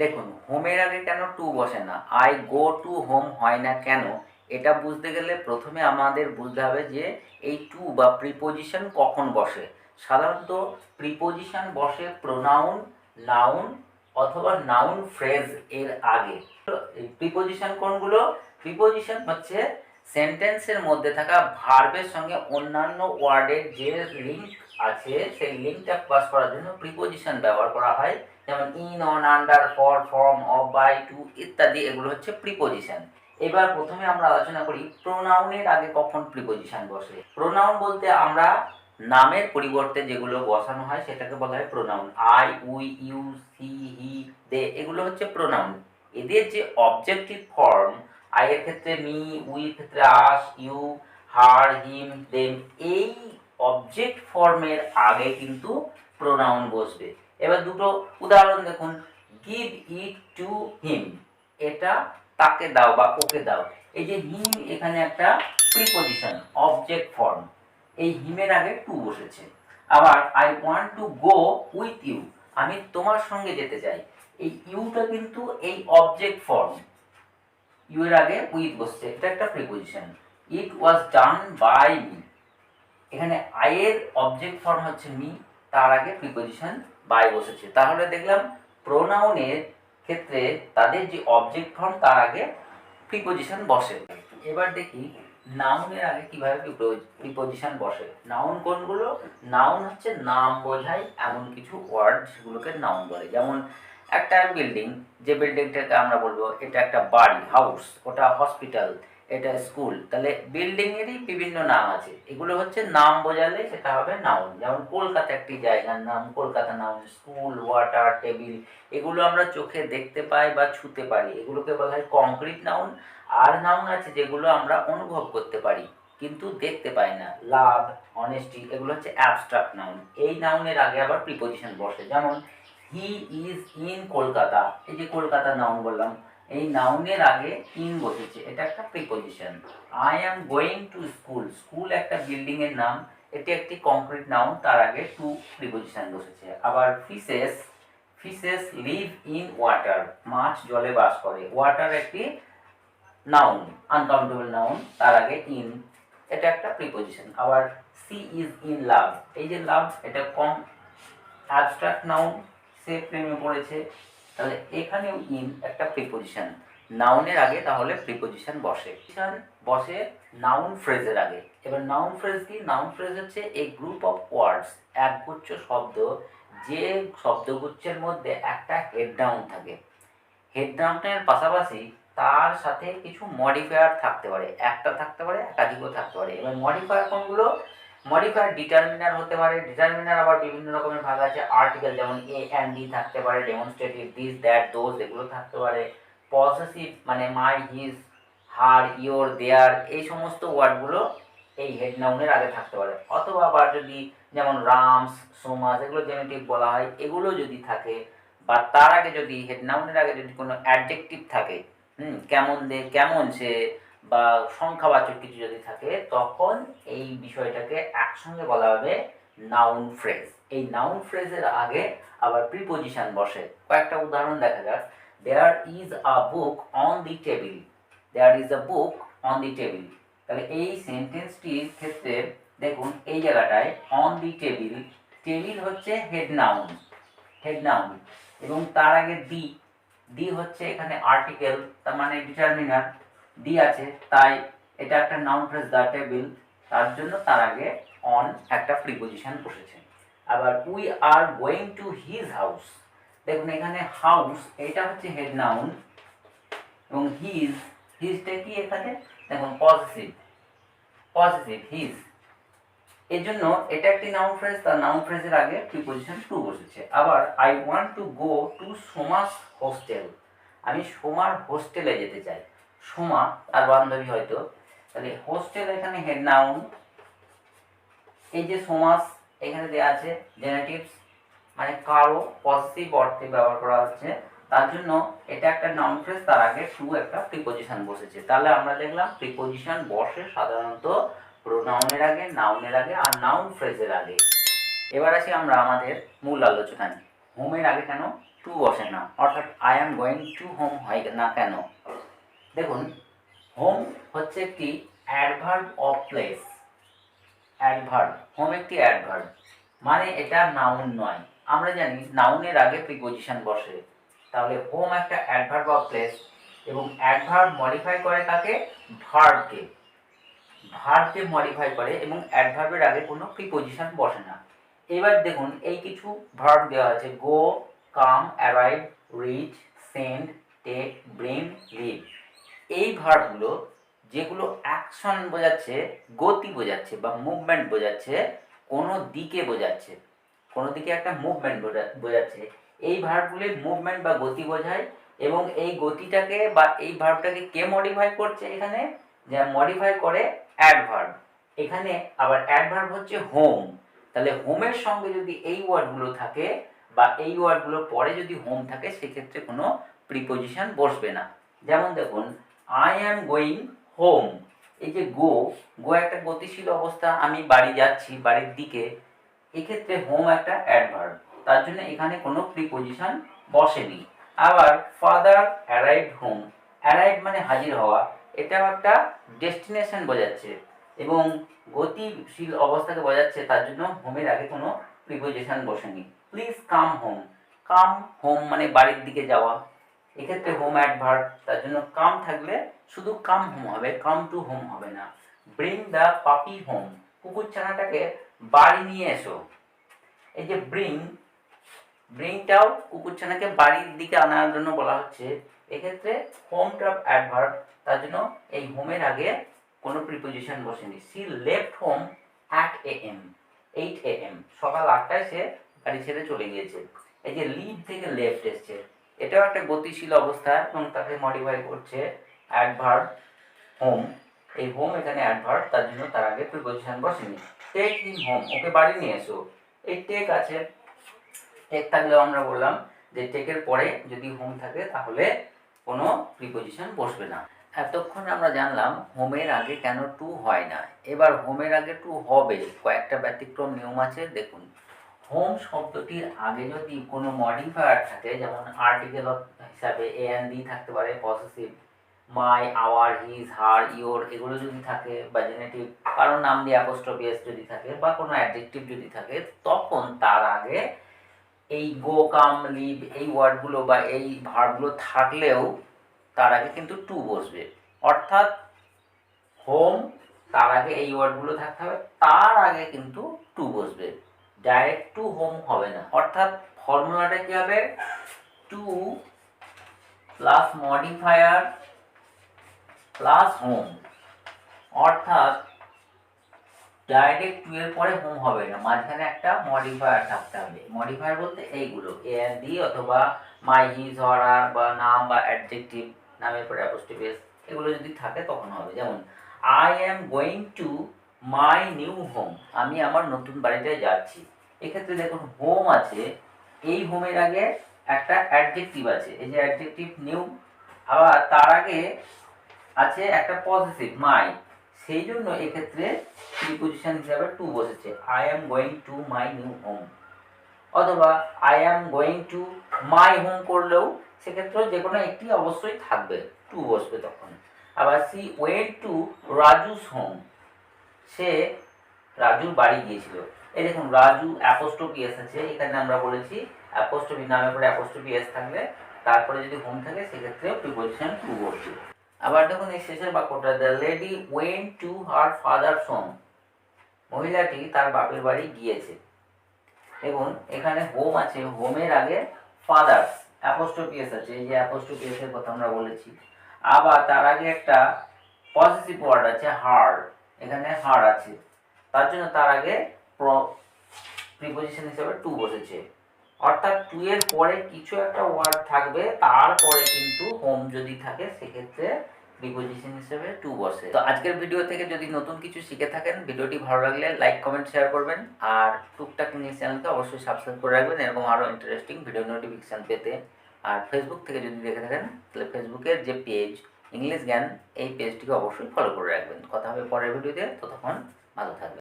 দেখুন, হোমের আগে কেন টু বসে না? আই গো টু হোম হয় না কেন? এটা বুঝতে গেলে প্রথমে আমাদের বুঝতে হবে যে এই টু বা প্রিপোজিশন কখন বসে? সাধারণত প্রিপোজিশন বসে প্রোনাউন নাউন অথবা নাউন ফ্রেজ এর আগে। প্রিপোজিশন কোনগুলো? প্রিপোজিশন হচ্ছে সেন্টেন্সের মধ্যে থাকা ভার্বের সঙ্গে অন্যান্য ওয়ার্ডের যে লিঙ্ক আছে, সেই লিঙ্কটা পাস করার জন্য প্রিপোজিশন ব্যবহার করা হয়, যেমন in on under for from of by to ইত্যাদি, এগুলো হচ্ছে প্রিপোজিশন এবার প্রথমে আমরা আলোচনা করি প্রোনাউনের আগে কখন প্রিপোজিশন বসে। প্রোনাউন বলতে আমরা নামের পরিবর্তে যেগুলো বসানো হয়, সেটাকে বলা হয় pronoun I we you she he they এগুলো হচ্ছে প্রোনাউন এদের যে অবজেক্টিভ ফর্ম আই এর ক্ষেত্রে মি উই ক্ষেত্রে us you her him them এই অবজেক্ট ফর্মের আগে কিন্তু প্রোনাউন বসবে। এবার দুটো উদাহরণ দেখুন। গিভ ইট টু হিম এটা তাকে দাও বা ওকে দাও। এই যে হিম এখানে একটা প্রিপোজিশন অবজেক্ট ফর্ম এই হিমের আগে টু বসেছে। আবার I want to go with you আমি তোমার সঙ্গে যেতে চাই। এই ইউটা কিন্তু এই অবজেক্ট ফর্ম ইউ এর আগে উইথ বসছে। এটা একটা preposition it was done by me এখানে আই এর অবজেক্ট ফর্ম হচ্ছে মি তার আগে প্রিপোজিশন বাই বসেছে। তাহলে দেখলাম প্রোনাউনের ক্ষেত্রে তাদের যে অবজেক্ট ফর্ম তার আগে প্রিপোজিশন বসে। এবার দেখি নাউনের আগে কীভাবে প্রিপোজিশন বসে। নাউন কোনগুলো? নাউন হচ্ছে নাম বোঝায় এমন কিছু ওয়ার্ড সেগুলোকে নাউন বলে। যেমন একটা বিল্ডিং যে বিল্ডিংটাকে আমরা বলব, এটা একটা বাড়ি হাউস ওটা হসপিটাল এটা স্কুল। তাহলে বিল্ডিংয়েরই বিভিন্ন নাম আছে। এগুলো হচ্ছে নাম বোঝালে সেটা হবে নাউন যেমন কলকাতা একটি জায়গার নাম, Kolkata noun school water table এগুলো আমরা চোখে দেখতে পাই বা ছুতে পারি। এগুলোকে বলা হয় কংক্রিট নাউন আর নাউন আছে যেগুলো আমরা অনুভব করতে পারি, কিন্তু দেখতে পাই না। লাভ অনেস্টি এগুলো হচ্ছে অ্যাবস্ট্রাক্ট নাউন এই নাউনের আগে আবার প্রিপোজিশন বসে। যেমন হি ইজ ইন কলকাতা। এই যে কলকাতা নাউন বললাম এই নাউনের আগে ইন বসেছে। এটা একটা preposition I am going to school school একটা বিল্ডিং এর নাম। এটি একটি কংক্রিট নাউন তার আগে টু প্রিপোজিশন বসেছে। আবার fishes fishes live in water মাছ জলে বাস করে। ওয়াটার একটি নাউন আনকাউন্টেবল নাউন তার আগে ইন এটা একটা প্রিপোজিশন আবার সি ইজ ইন লাভ এই যে লাভ এটা কম অ্যাবস্ট্রাক্ট নাউন সে প্রেমে পড়েছে। তাহলে এখানেও ইন একটা প্রিপোজিশন নাউনের আগে তাহলে প্রিপোজিশন বসে। বসে নাউন ফ্রেজের আগে। এবার নাউন ফ্রেজ কি? নাউন ফ্রেজ হচ্ছে এ গ্রুপ অফ ওয়ার্ডস একগুচ্ছ শব্দ। যে শব্দগুচ্ছের মধ্যে একটা হেড ডাউন থাকে। হেড ডাউনের পাশাপাশি তার সাথে কিছু মডিফায়ার থাকতে পারে। একটা থাকতে পারে, একাধিকও থাকতে পারে। এবার মডিফায়ার কোনগুলো? মডিফায়ার ডিটারমিনার হতে পারে ডিটারমিনার আবার বিভিন্ন রকমের ভাগ আছে আর্টিকেল যেমন এ অ্যান্ড ডি থাকতে পারে ডেমনস্ট্রেটিভ দিস দ্যাট দোজ এগুলো থাকতে পারে পসেসিভ মানে মাই হিজ হার ইয়োর দেয়ার এই সমস্ত ওয়ার্ডগুলো এই হেড নাউনের আগে থাকতে পারে। অথবা আবার যদি যেমন রামস সোমাস এগুলো জেনেটিভ বলা হয়, এগুলো যদি থাকে বা তার আগে যদি হেড নাউনের আগে যদি কোনো অ্যাডজেক্টিভ থাকে, হুম, কেমন দে, কেমন সে বা সংখ্যাবাচক কিছু যদি থাকে, তখন এই বিষয়টাকে একসঙ্গে বলা হবে নাউন ফ্রেজ এই নাউন ফ্রেজের আগে আবার প্রিপোজিশন বসে। কয়েকটা উদাহরণ দেখা যাক। There is a book on the table there is a book on the table তাহলে এই সেন্টেন্সটির ক্ষেত্রে দেখুন, এই জায়গাটায় অন দি টেবিল টেবিল হচ্ছে হেড নাউন হেড নাউন এবং তার আগে দি দি হচ্ছে এখানে আর্টিকেল তার মানে ডিটারমিনার দি আছে, তাই এটা একটা নাউন ফ্রেজ দ্য টেবিল তার জন্য তার আগে অন একটা প্রিপোজিশন বসেছে। আবার we are going to his house দেখুন এখানে হাউস এটা হচ্ছে হেড নাউন এবং হিজ হিজটা কি এখানে? দেখুন পজিটিভ পজিটিভ হিজ এর জন্য এটা একটি নাউন ফ্রেজ তার নাউন ফ্রেজের আগে প্রিপোজিশন টু বসেছে। আবার I want to go to Soma's hostel আমি সোমার হোস্টেলে যেতে চাই। সোমা তার বান্ধবী হয়তো। তাহলে হোস্টেল এখানে হেড নাউন এই যে সমাস এখানে দেওয়া আছে জেনেটিভস মানে কারও পজিটিভ অর্থে ব্যবহার করা হচ্ছে। তার জন্য এটা একটা নাউন ফ্রেজ তার আগে টু একটা প্রিপোজিশন বসেছে। তাহলে আমরা দেখলাম প্রিপোজিশন বসে সাধারণত প্রোনাউনের আগে নাউনের আগে আর নাউন ফ্রেজের আগে। এবার আসি আমরা আমাদের মূল আলোচনায় হোমের আগে কেন? টু বসে না। অর্থাৎ I am going to home হয় না কেন? দেখুন হোম হচ্ছে একটি adverb of place adverb home একটি অ্যাডভার্ব মানে এটা নাউন নয়। আমরা জানি নাউনের আগে প্রিপোজিশন বসে। তাহলে হোম একটা অ্যাডভার্ব অফ প্লেস এবং অ্যাডভার্ব মডিফাই করে কাকে? ভার্বকে ভার্বকে মডিফাই করে এবং অ্যাডভার্বের আগে কোনো প্রিপোজিশন বসে না। এবার দেখুন, এই কিছু ভার্ব দেওয়া আছে। Go come arrive reach send take bring leave এই ভার্বগুলো যেগুলো অ্যাকশন বোঝাচ্ছে, গতি বোঝাচ্ছে বা মুভমেন্ট বোঝাচ্ছে, কোনো দিকে বোঝাচ্ছে, কোনো দিকে একটা মুভমেন্ট বোঝাচ্ছে। এই ভার্বগুলির মুভমেন্ট বা গতি বোঝায় এবং এই গতিটাকে বা এই ভার্বটাকে কে মডিফাই করছে এখানে? যা মডিফাই করে অ্যাডভার্ব এখানে আবার অ্যাডভার্ব হচ্ছে হোম তাহলে হোমের সঙ্গে যদি এই ওয়ার্ডগুলো থাকে বা এই ওয়ার্ডগুলোর পরে যদি হোম থাকে, সেক্ষেত্রে কোনো প্রিপোজিশন বসবে না। যেমন দেখুন আই অ্যাম গোয়িং হোম এই যে গো গো একটা গতিশীল অবস্থা, আমি বাড়ি যাচ্ছি, বাড়ির দিকে। এক্ষেত্রে হোম একটা অ্যাডভার্ব তার জন্য এখানে কোনো প্রিপোজিশন বসেনি। আবার ফাদার অ্যারাইভ হোম অ্যারাইভ মানে হাজির হওয়া। এটাও একটা ডেস্টিনেশন বোঝাচ্ছে। এবং গতিশীল অবস্থাকে বোঝাচ্ছে, তার জন্য হোমের আগে কোনো প্রিপোজিশন বসেনি। Please come home come home মানে বাড়ির দিকে যাওয়া। এক্ষেত্রে হোম অ্যাডভার্ব তার জন্য কাম থাকলে শুধু কাম হোম হবে কাম টু হোম হবে না। ব্রিং দ্য পাপি হোম কুকুর ছানাটাকে বাড়ি নিয়ে এসো। এই যে ব্রিং ব্রিংটাও কুকুর ছানাকে বাড়ির দিকে আনার জন্য বলা হচ্ছে। এক্ষেত্রে হোমটা অ্যাডভার্ব তার জন্য এই হোমের আগে কোনো প্রিপোজিশন বসেনি। She left home at A M eight A M সকাল আটটায় সে গাড়ি ছেড়ে চলে গিয়েছে। এই যে লিভ থেকে লেফট এসছে। এটাও একটা গতিশীল অবস্থা এবং তাকে মডিফাই করছে অ্যাডভার্ব হোম এই হোম এখানে অ্যাডভার্ব তার জন্য তার আগে প্রিপোজিশন বসেনি। টেক হিম হোম ওকে বাড়ি নিয়ে এসো। এই টেক আছে। টেক থাকলেও আমরা বললাম যে টেকের পরে যদি হোম থাকে তাহলে কোনো প্রিপোজিশন বসবে না। এতক্ষণ আমরা জানলাম হোমের আগে কেন টু হয় না। এবার হোমের আগে টু হবে। কয়েকটা ব্যতিক্রম নিয়ম আছে, দেখুন। হোম শব্দটির আগে যদি কোনো মডিফায়ার থাকে, যেমন আর্টিকেল হিসাবে এ এন ডি থাকতে পারে possessive my our his her your এগুলো যদি থাকে, বা জেনেটিভ কারোর নাম দিয়ে অ্যাপোস্ট্রফিয়াস যদি থাকে, বা কোনো অ্যাডজেক্টিভ যদি থাকে, তখন তার আগে এই গো কাম লিভ এই ওয়ার্ডগুলো বা এই ভার্বগুলো থাকলেও তার আগে কিন্তু টু বসবে। অর্থাৎ হোম তার আগে এই ওয়ার্ডগুলো থাকতে হবে, তার আগে কিন্তু টু বসবে। ডাইরেক্ট টু হোম হবে না। অর্থাৎ ফর্মুলাটা কী হবে? To plus modifier plus home অর্থাৎ ডাইরেক্ট টু এর পরে হোম হবে না। মাঝখানে একটা মডিফায়ার থাকতে হবে। মডিফায়ার বলতে এইগুলো। এ এন ডি অথবা মাই হিজ হরা বা নাম বা অ্যাডজেক্টিভ নামের পরে অ্যাপোস্টিভেস এগুলো যদি থাকে তখন হবে। যেমন I am going to my new home, আমি আমার নতুন বাড়িতে যাচ্ছি। এক্ষেত্রে দেখুন, হোম আছে, এই হোমের আগে একটা অ্যাডজেক্টিভ আছে, এই যে অ্যাডজেক্টিভ নিউ, আবার তার আগে আছে একটা পজিটিভ, মাই। সেই জন্য এক্ষেত্রে প্রিপোজিশন হিসাবে টু বসেছে I am going to my new home অথবা I am going to my home করলেও সেক্ষেত্রেও যে কোনো একটি অবশ্যই থাকবে টু বসবে তখন। আবার she went to Raju's home সে রাজুর বাড়ি গিয়েছিল। এই দেখুন, রাজু অ্যাপোস্ট্রফি এস আছে, এখানে আমরা বলেছি অ্যাপোস্ট্রফি নামের পরে অ্যাপোস্ট্রফি এস থাকলে তারপরে যদি হোম থাকে সেক্ষেত্রে প্রিপোজিশন টু বসবে আবার দেখুন, এই শেষের বাক্যটা the lady went to her father's home মহিলাটি তার বাপের বাড়ি গিয়েছে। দেখুন, এখানে হোম আছে হোমের আগে ফাদার্স অ্যাপোস্ট্রোপিয়াস আছে, এই যে অ্যাপোস্ট্রোপিয়াস এর কথা আমরা বলেছি। আবার তার আগে একটা পজিটিভ ওয়ার্ড আছে হার এখানে হার আছে। তার জন্য তার আগে প্রিপোজিশন হিসেবে টু বসেছে। অর্থাৎ টু এর পরে কিছু একটা ওয়ার্ড থাকবে, তারপরে কিন্তু হোম যদি থাকে, সেক্ষেত্রে প্রিপোজিশন হিসেবে টু বসে। তো আজকের ভিডিও থেকে যদি নতুন কিছু শিখে থাকেন ভিডিওটি ভালো লাগলে লাইক কমেন্ট শেয়ার করবেন। আর টুকটাক ইংলিশ চ্যানেলকে অবশ্যই সাবস্ক্রাইব করে রাখবেন, এরকম আরও ইন্টারেস্টিং ভিডিও নোটিফিকেশান পেতে। আর ফেসবুক থেকে যদি দেখে থাকেন, তাহলে ফেসবুকের যে পেজ ইংলিশ জ্ঞান এই পেজটিকে অবশ্যই ফলো করে রাখবেন। কথা হবে পরের ভিডিওতে ততক্ষণ ভালো থাকবেন।